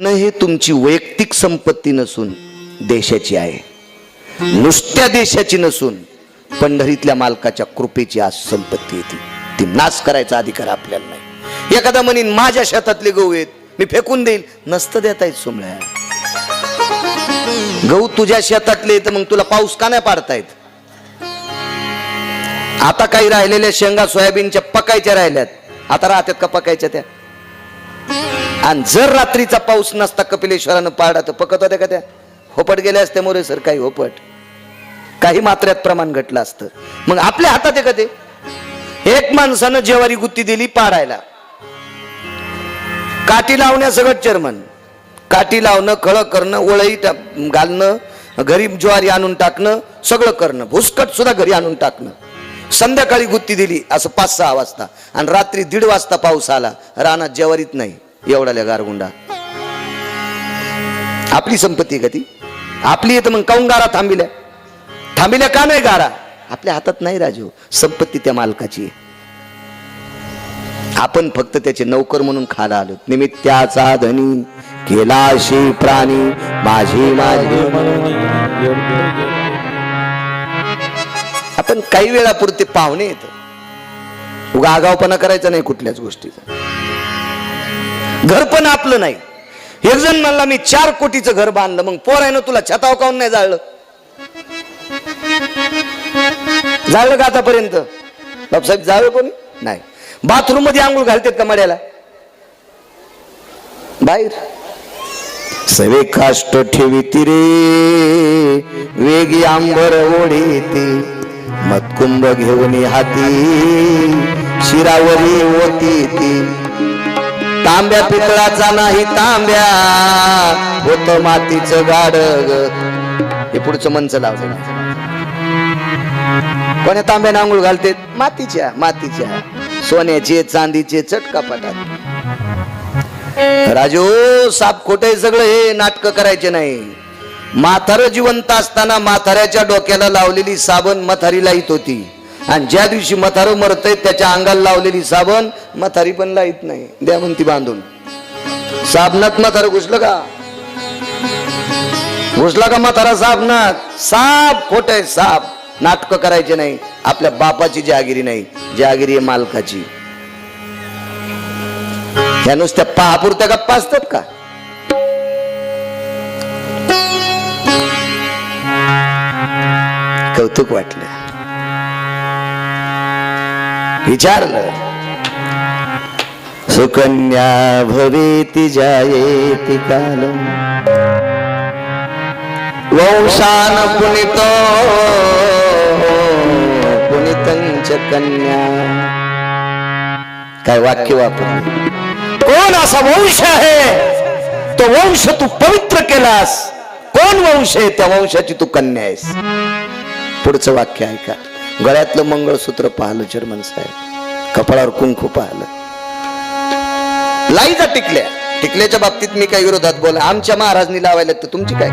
न हे तुमची वैयक्तिक संपत्ती नसून देशाची आहे. नुसत्या देशाची नसून पंढरीतल्या मालकाच्या कृपेची आज संपत्ती येते ती. नाश करायचा अधिकार आपल्याला नाही. एखादा म्हणीन माझ्या शेतातले गहू आहेत मी फेकून देईल. नसतं देता येत सोमळ्या गहू तुझ्या शेतातले तर मग तुला पाऊस का नाही पाडतायत आता काही राहिलेल्या शेंगा सोयाबीनच्या पकायच्या राहिल्यात. आता राहतात का पकायच्या त्या? आणि जर रात्रीचा पाऊस नसता कपिलेश्वरानं पाडा तर पकत होत्या का त्या? होपट गेल्या असत्या मोरे सर काही होपट. काही मात्र्यात प्रमाण घटलं असतं. मग आपल्या हातात आहे का ते? एक माणसानं जेवारी गुत्ती दिली पाडायला. काठी लावण्यासगळं चर्मन काठी लावणं खळं करणं ओळही घालणं घरी ज्वारी आणून टाकणं सगळं करणं. भुसकट सुद्धा घरी आणून टाकणं. संध्याकाळी गुत्ती दिली असं पाच सहा वाजता. आणि रात्री दीड वाजता पाऊस आला. रानात जेवारीत नाही. एवढाल्या गारगुंडा. आपली संपत्ती आहे का ती? आपली येतं मग काऊन गारा थांबिल्या? थांबिल्या का नाही गारा? आपल्या हातात नाही राजू. संपत्ती त्या मालकाची आहे. आपण फक्त त्याचे नौकर म्हणून खाला आलो. निमित्त्याचा धनी केला शे प्राणी माझी माझी आपण काही वेळापुरते पाहुणे येत उगा आगावपणा करायचा नाही कुठल्याच गोष्टीचा. घर पण आपलं नाही. एक जण म्हणला मी चार कोटीचं घर बांधलं मग पोर आहे ना तुला छताव काऊन नाही जाळलं? जाळलं का आतापर्यंत? बापसाहेब जाळलं कोणी? नाही. बाथरूममध्ये आंघोळ घालतात का मड्याला? बाहेर. सवे काष्ट ठेवी रे वेगी आंबर ओढीते मतकुंभ घेऊन हाती शिरावरी होती ती तांब्या पितळाचा नाही तांब्या. होत मातीचं गाडग हे पुढचं मंच लावलं कोण्या तांब्याने आंघोळ घालते? मातीच्या मातीच्या. सोन्याचे चांदीचे चटका पटात. राजू साप खोटे सगळं हे नाटक करायचे नाही. म्हातारं जिवंत असताना म्हाताऱ्याच्या डोक्याला लावलेली साबण मथारी लाईत होती. आणि ज्या दिवशी मथारं मरतय त्याच्या अंगाला लावलेली साबण मथारी पण लाईत नाही. द्या म्हणती बांधून. साबणात म्हातारं घुसलं का? घुसला का म्हातारा साबणात? साप खोट आहे साप. नाटक करायचे नाही. आपल्या बापाची जहागिरी नाही. जहागिरी आहे मालकाची. ह्या नुसत्या पहापुरत्या गप्पा असतात का? कौतुक वाटलं विचारलं. सुकन्या भवेति जायेति काल वंशान पुनित पुनितंच कन्या। काय वाक्य वापर कोण असा वंश आहे? तो वंश तू पवित्र केलास. कोण वंश आहे? त्या वंशाची तू कन्या आहेस. पुढचं वाक्य ऐका. गळ्यातलं मंगळसूत्र पाहिलं चर्मन साहेब. कपाळावर कुंकू पाहिलं. लाईजा टिकल्या. टिकल्याच्या बाबतीत मी काही विरोधात बोला आमच्या महाराजनी लावायला तर तुमची काय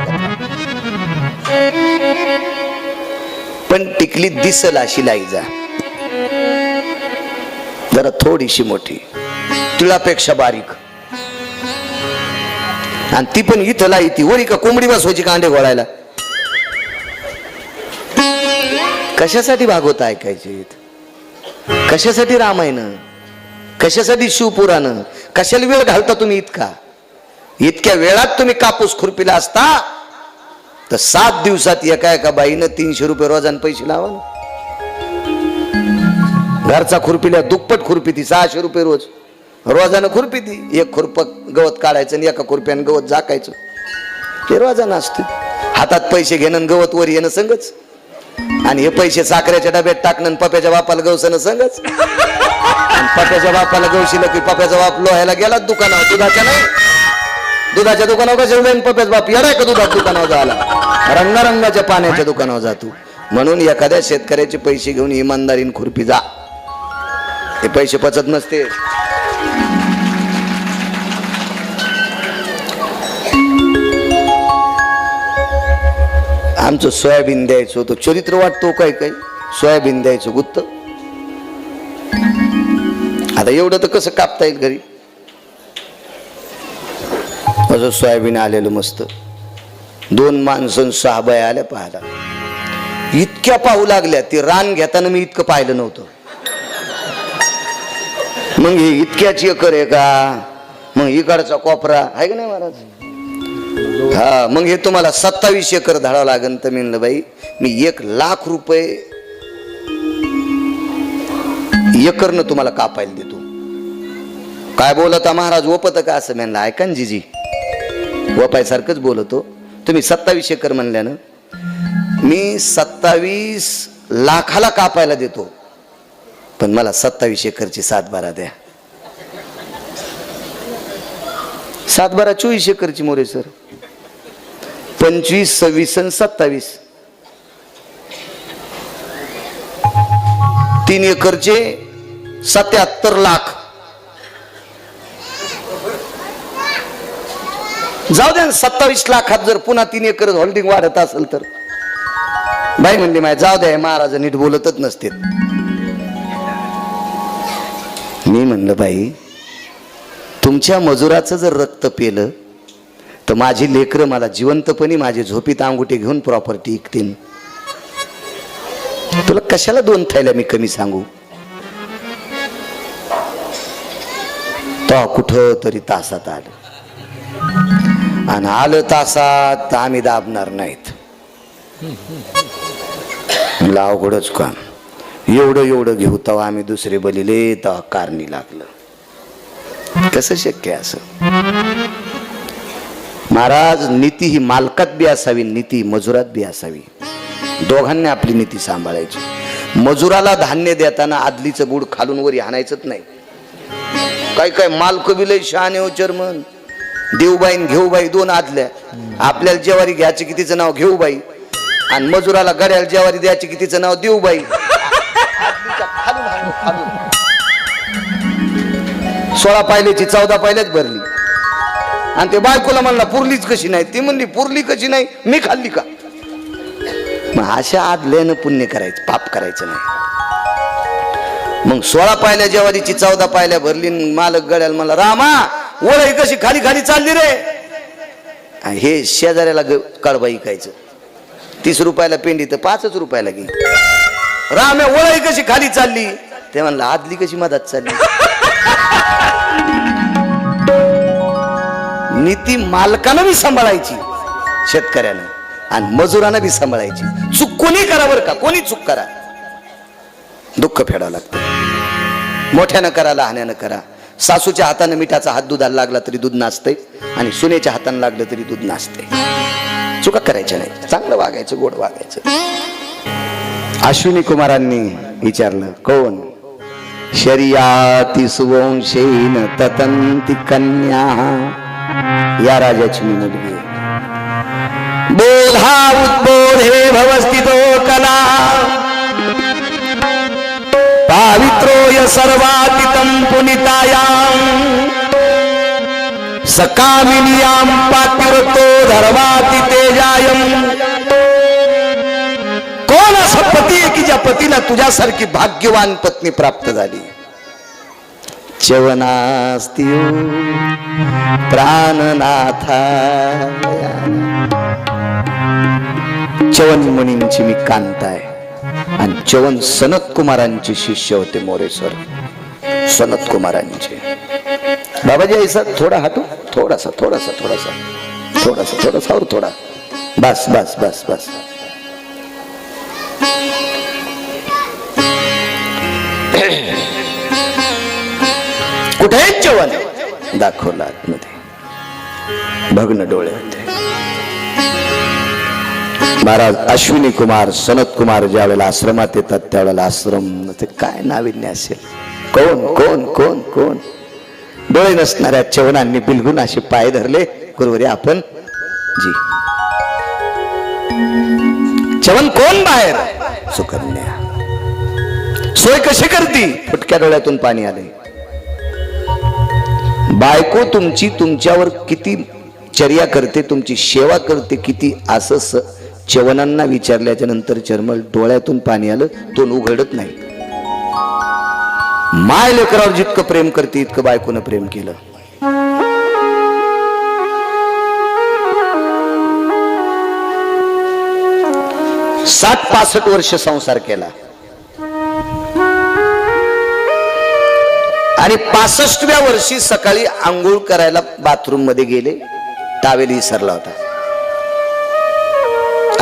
पण टिकली दिसल अशी लाईजा. जरा थोडीशी मोठी. तिळापेक्षा बारीक. आणि ती पण इथं लाई ती वरी का कोंबडी बसवायची कांडे घोळायला? कशासाठी भागवत ऐकायचे कशासाठी रामायण? कशासाठी शिवपुराण? कशाला वेळ घालता तुम्ही इतका? इतक्या वेळात तुम्ही कापूस खुरपीला असता? तर सात दिवसात एका एका बाईनं तीनशे रुपये रोजान पैसे लावा ना घरचा खुरपीला दुप्पट खुरपी ती सहाशे रुपये रोज. रोजानं खुरपी ती एक खुरप गवत काढायचं आणि एका खुरप्यानं गवत झाकायचं. ते रोजानं असते. हातात पैसे घेणं गवत वर येणं संगच. आणि हे पैसे साखरेच्या डब्यात टाकणं आणि पप्याच्या बापाला गवसन संगच. आणि पप्याच्या बापाला गवशील की पप्याचा बाप लोहायला गेला दुकानावर दुधाच्या नाही. दुधाच्या दुकानावर कसं उभे पप्याचा बाप? येणार का दुधाच्या दुकानावर जायला. रंगारंगाच्या पाण्याच्या दुकानावर जातो म्हणून एखाद्या शेतकऱ्याचे पैसे घेऊन इमानदारीन खुरपी जा. हे पैसे पचत नसते. आमचं सोयाबीन द्यायचं होतं. चरित्र वाटतो काय काय? सोयाबीन द्यायचं गुत्त. आता एवढं तर कसं कापता येईल घरी? माझं सोयाबीन आलेलं मस्त. दोन माणसं सहा बाया आल्या पाहायला. इतक्या पाहू लागल्या ते रान घेताना मी इतकं पाहिलं नव्हतं. मग हे इतक्याच एकर आहे का? मग इकडचा कोपरा. आहे का नाही महाराज? हा मग हे तुम्हाला सत्तावीस एकर धाडावं लागेल तर म्हणलं बाई मी एक लाख रुपये एकरनं तुम्हाला कापायला देतो. काय बोलता महाराज ओपत का असं म्हणलं? ऐका ना जीजी. वपायसारखंच बोलतो. तुम्ही सत्तावीस एकर म्हणल्यानं मी सत्तावीस लाखाला कापायला देतो. पण मला सत्तावीस एकरची सात बारा द्या. सात बारा चोवीस एकरची मोरे सर. पंचवीस सव्वीस आणि सत्तावीस. तीन एकरचे सत्याहत्तर लाख. जाऊ द्या सत्तावीस लाखात जर पुन्हा तीन एकर होल्डिंग वाढत असेल तर. बाई म्हणली माय जाऊ द्या हे महाराज नीट बोलतच नसते मी म्हणलं बाई तुमच्या मजुराचं जर रक्त पेलं तर माझी लेकरं मला जिवंतपणी माझी झोपीत अंगुठे घेऊन प्रॉपर्टी ऐकतील तुला कशाला दोन थैल्या मी कमी सांगू? तो कुठं तरी तासात आलं. आणि आलं तासात तर आम्ही दाबणार नाहीत. म्हणलं अवघडच काम. एवढं एवढं घेऊ तेव्हा आम्ही दुसरे बलिले तेव्हा कारणी लागलं. कसं शक्य आहे असं? महाराज नीती ही मालकात बी असावी नीती मजुरात बी असावी. दोघांनी आपली नीती सांभाळायची. मजुराला धान्य देताना आदलीचं गुड खालून वरी आणायचंच नाही. काय काय मालक बिलय शहाणे हो चर्मन देऊबाईन घेऊबाई दोन आदल्या. आपल्याला जेवारी घ्यायची की तिचं नाव घेऊबाई? आणि मजुराला गड्याला जेवारी द्यायची की तिचं नाव देऊबाई? सोळा पायल्याची चौदा पायल्याच भरली. आणि ते बायकोला म्हणला पुरलीच कशी नाही. ती म्हणली पुरली कशी नाही मी खाल्ली का? मग अशा आदल्यानं पुण्य करायचं पाप करायचं नाही. मग सोळा पायल्या जेवारीची चौदा पायल्या भरली मालक गड्याला मला रामा ओळख कशी खाली खाली चालली रे? हे शेजाऱ्याला ग- कायचं तीस रुपयाला पेंडी तर पाचच रुपयाला घे. राम्या ओळख कशी खाली चालली? ते म्हणलं आदली कशी मधात चालली? नीती मालकानं बी सांभाळायची शेतकऱ्यानं. आणि मजुरानं बी सांभाळायची. चूक कोणी करा बरं का? कोणी चूक करा? दुःख फेडावं लागतं. मोठ्यानं करा लहान्यानं करा. सासूच्या हातानं मिठाचा हात दुधाला लागला तरी दूध नाचते आणि सुनेच्या हातानं लागलं तरी दूध नाचते चुका करायच्या नाही चांगलं वागायचं गोड वागायचं. अश्विनी कुमारांनी विचारलं कोण? शर्याती सुवंशेन ततंती कन्या. या राजाची मी मुलगी बोधा उद्बोध हे भवस्थितो हो कला. पावित्रोय सर्वातितं पुनितायां. सकामिनियाम पातिरतो धर्वाति तेजायम कोण असा पती आहे की ज्या पतीला तुझ्यासारखी भाग्यवान पत्नी प्राप्त झाली? चवनास्ती प्राणनाथा। चवन मुनींची मी कांत आहे आणि चवन सनत कुमारांचे शिष्य होते मोरे सर सनत कुमारांचे. बाबाजी ऐसा थोडा हटू हो. थोडासा थोडासा थोडासा. थोडासा थोडासा और थोडा. बस बस बस बस. धैर्यवान दाखवला आतमध्ये. भग्न डोळे होते. महाराज अश्विनी कुमार सनत कुमार ज्या वेळेला आश्रमात येतात त्यावेळेला आश्रम ते काय नाविन्य असेल? कोण कोण कोण कोण? डोळे नसणाऱ्या चवनांनी बिलगुन असे पाय धरले. गुरुवरी आपण जी. चवन कोण बाहेर? सुकन्या. सोय कशी करती? फुटक्या डोळ्यातून पाणी आले बायको तुमची तुमच्यावर किती चर्या करते तुमची सेवा करते किती असं चवनांना विचारल्याच्या नंतर चर्मल डोळ्यातून पाणी आलं तोंड उघडत नाही. माय लेकरावर जितकं प्रेम करते इतकं बायकोनं प्रेम केलं. सात पासष्ट वर्ष संसार केला. आणि पासष्टव्या वर्षी सकाळी आंघोळ करायला बाथरूममध्ये गेले टावेल विसरला होता.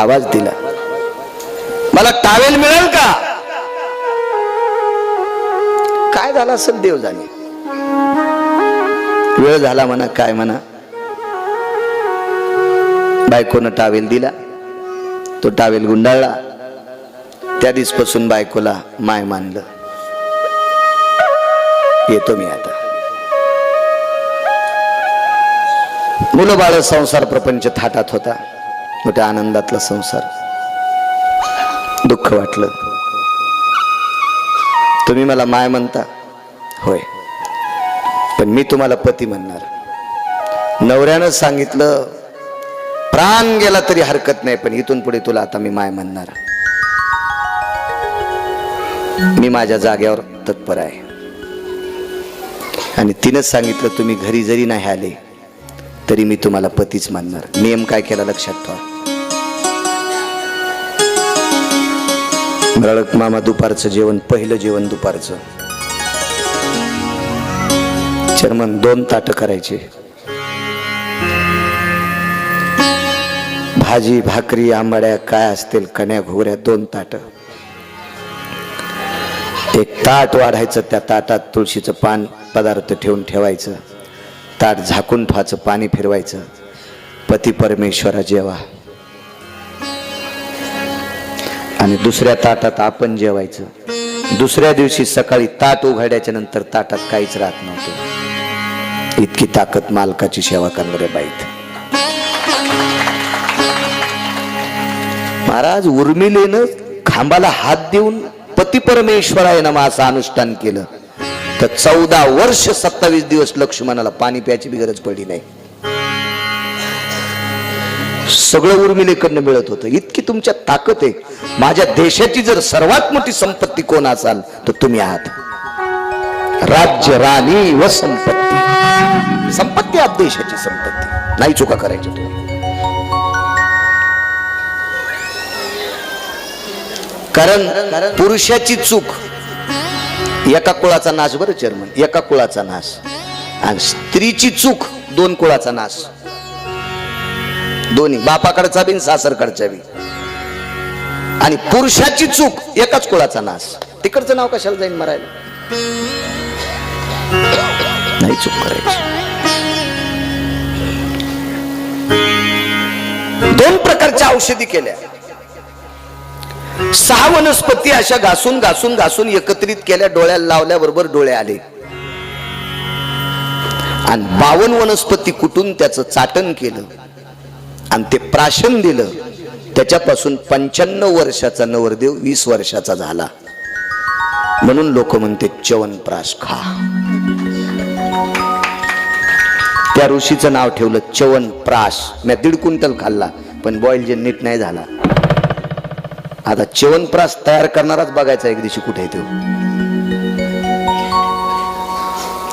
आवाज दिला. मला टावेल मिळेल का? काय झालं असेल देव जाणे वेळ झाला म्हणा काय म्हणा. बायकोनं टावेल दिला. तो टावेल गुंडाळला. त्या दिसपासून बायकोला माय मानलं. येतो मी आता. मुलं बाळ संसार प्रपंच थाटात होता. मोठ्या आनंदातला संसार. दुःख वाटलं. तुम्ही मला माय म्हणता? होय. पण मी तुम्हाला पती म्हणणार. नवऱ्यानं सांगितलं प्राण गेला तरी हरकत नाही पण इथून पुढे तुला आता मी माय म्हणणार. मी माझ्या जाग्यावर तत्पर आहे. आणि तिनंच सांगितलं तुम्ही घरी जरी नाही आले तरी मी तुम्हाला पतीच मानणार. नियम काय केला लक्षात ठेवा. रळक मामा दुपारचं जेवण पहिलं जेवण दुपारचं. चर्मन दोन ताट करायचे. भाजी भाकरी आंबाड्या काय असतील कण्या घोगऱ्या दोन ताटं. एक ताट वाढायचं त्या ताटात तुळशीचं पान पदार्थ ठेवून ठेवायचं. ताट झाकून ठेवायचं पाणी फिरवायचं. पती परमेश्वरा जेवा. आणि दुसऱ्या ताटात आपण जेवायचं. दुसऱ्या दिवशी सकाळी ताट उघड्याच्या नंतर ताटात काहीच राहत नव्हतं. इतकी ताकद मालकाची सेवा करणारे बाईत. महाराज उर्मिलेनं खांबाला हात देऊन पती परमेश्वरायनं असं अनुष्ठान केलं. तर चौदा वर्ष सत्तावीस दिवस लक्ष्मणाला पाणी प्यायची बी गरज पडली नाही. सगळं उर्मिलेकडनं मिळत होतं. इतकी तुमच्या ताकद आहे. माझ्या देशाची जर सर्वात मोठी संपत्ती कोण असाल तर तुम्ही आहात. राज्य राणी व संपत्ती. संपत्ती आप देशाची संपत्ती. नाही चुका करायची तुम्ही. कारण पुरुषाची चूक. एका कुळाचा नाश बरं चेअरमन एका कुळाचा नाश. आणि स्त्रीची चूक दोन कुळाचा नाश. दोन्ही. बापाकडचा बी सासरकडचा बी. आणि पुरुषाची चूक एकाच कुळाचा नाश. तिकडचं नाव कशाला जाईन मरायला? नाही चूक करायची. दोन प्रकारच्या औषधी केल्या. सहा वनस्पती अशा घासून घासून घासून एकत्रित केल्या डोळ्याला लावल्याबरोबर डोळे आले. आणि बावन वनस्पती कुठून त्याचं चाटण केलं आणि ते प्राशन दिलं त्याच्यापासून पंच्याण्णव वर्षाचा नवरदेव वीस वर्षाचा झाला. म्हणून लोक म्हणते च्यवनप्राश खा. त्या ऋषीचं नाव ठेवलं च्यवनप्राश मी दीड क्विंटल खाल्ला पण बॉईल जे नीट नाही झाला. आता च्यवनप्राश तयार करणाराच बघायचा एक दिवशी कुठे तो.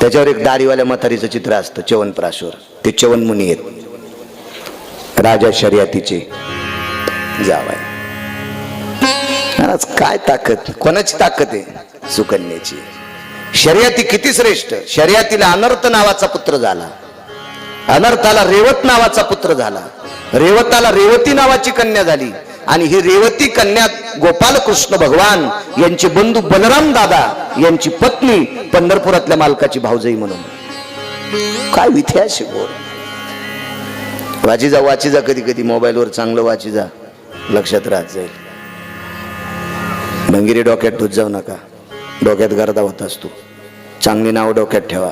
त्याच्यावर एक दाढीवाल्या म्हातारीचं चित्र असतं च्यवनप्राशवर ते च्यवन मुनी आहेत. राजा शर्यतीचे. जावाय. महाराज काय ताकद? कोणाची ताकद आहे? सुकन्याची. शर्यती किती श्रेष्ठ? शर्यतीला अनर्थ नावाचा पुत्र झाला. अनर्थाला रेवत नावाचा पुत्र झाला. रेवताला रेवती नावाची कन्या झाली. आणि ही रेवती कन्या गोपालकृष्ण भगवान यांचे बंधू बलराम दादा यांची पत्नी पंढरपुरातल्या मालकाची भाऊजाई म्हणून. काय इतिहास आहे वाची जा वाची जा कधी कधी मोबाईलवर चांगलं वाची जा लक्षात राहत जाईल. भंगिरी डोक्यात धुत जाऊ नका. डोक्यात गर्दा होत असतो चांगली नाव डोक्यात ठेवा.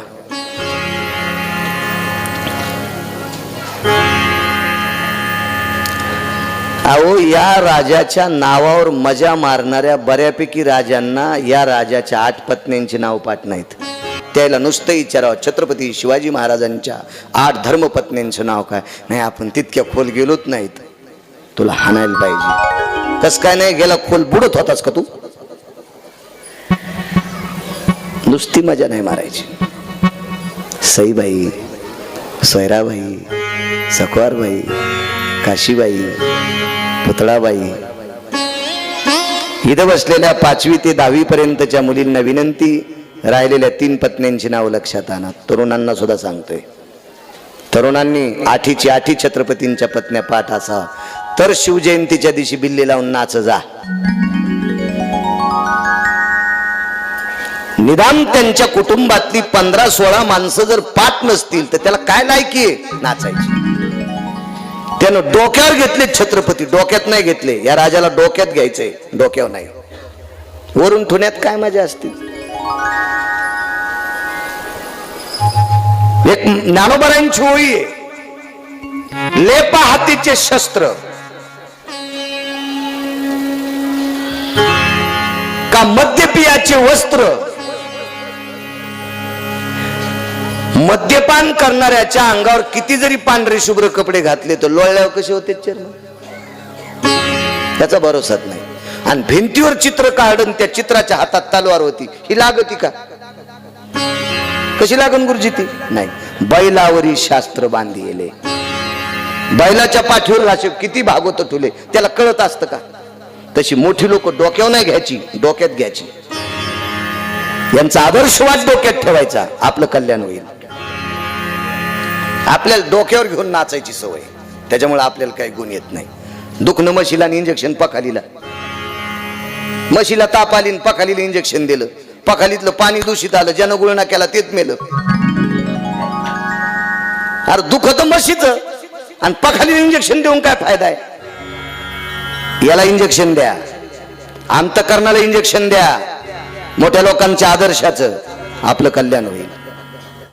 अहो या राजाच्या नावावर मजा मारणाऱ्या बऱ्यापैकी राजांना या राजाच्या आठ पत्न्यांची नाव पाठ नाहीत. त्याला नुसतं विचारावं छत्रपती शिवाजी महाराजांच्या आठ धर्मपत्नींचं नाव काय? नाही आपण तितक्या खोल गेलोच नाहीत. तुला हाणायला पाहिजे. कस काय नाही गेला खोल बुडत होतास का तू? नुसती मजा नाही मारायची. सईबाई सोयराबाई सकवारबाई काशीबाई पुतळाबाई. इथं बसलेल्या पाचवी ते दहावी पर्यंतच्या मुलींना विनंती राहिलेल्या तीन पत्न्यांची नाव लक्षात आणा. तरुणांना सुद्धा सांगतोय. तरुणांनी आठीची आठी छत्रपतींच्या पत्न्या पाठ असा तर शिवजयंतीच्या दिवशी बिल्ली लावून नाच जा. निदान त्यांच्या कुटुंबातली पंधरा सोळा माणसं जर पाठ नसतील तर त्याला काय लायकी नाचायची. त्यानं डोक्यावर घेतले छत्रपती डोक्यात नाही घेतले. या राजाला डोक्यात घ्यायचे डोक्यावर नाही. वरून ठुण्यात काय मजा असते? एक ज्ञानोबरांची ओळी आहे. लेपा हातीचे शस्त्र. का मद्यपियाचे वस्त्र. मद्यपान करणाऱ्याच्या अंगावर किती जरी पांढरे शुभ्र कपडे घातले तर लोळल्यावर कसे होते चर्म त्याचा भरोसाच नाही. आणि भिंतीवर चित्र काढून त्या चित्राच्या हातात तलवार होती. ही लागती का? कशी लागन गुरुजी ती? नाही. बैलावरी शास्त्र बांधिले. बैलाच्या पाठीवर राशी किती भागवत ठुले त्याला कळत असतं का? तशी मोठी लोक डोक्यावर नाही घ्यायची डोक्यात घ्यायची. यांचा आदर्शवाद डोक्यात ठेवायचा. आपलं कल्याण होईल. आपल्याला डोक्यावर घेऊन नाचायची सवय. त्याच्यामुळे आपल्याला काही गुण येत नाही. दुखणं म्हशीला आणि इंजेक्शन पखालीला. म्हशीला ताप आली आणि पखालीला इंजेक्शन दिलं. पखालीतलं पाणी दूषित आलं ज्यानं गुळणा केला तेच मेलं. अरे दुखत म्हशीच. आणि पखालीला इंजेक्शन देऊन काय फायदा आहे? याला इंजेक्शन द्या. अंतकरणाला इंजेक्शन द्या. मोठ्या लोकांच्या आदर्शाचं आपलं कल्याण होईल.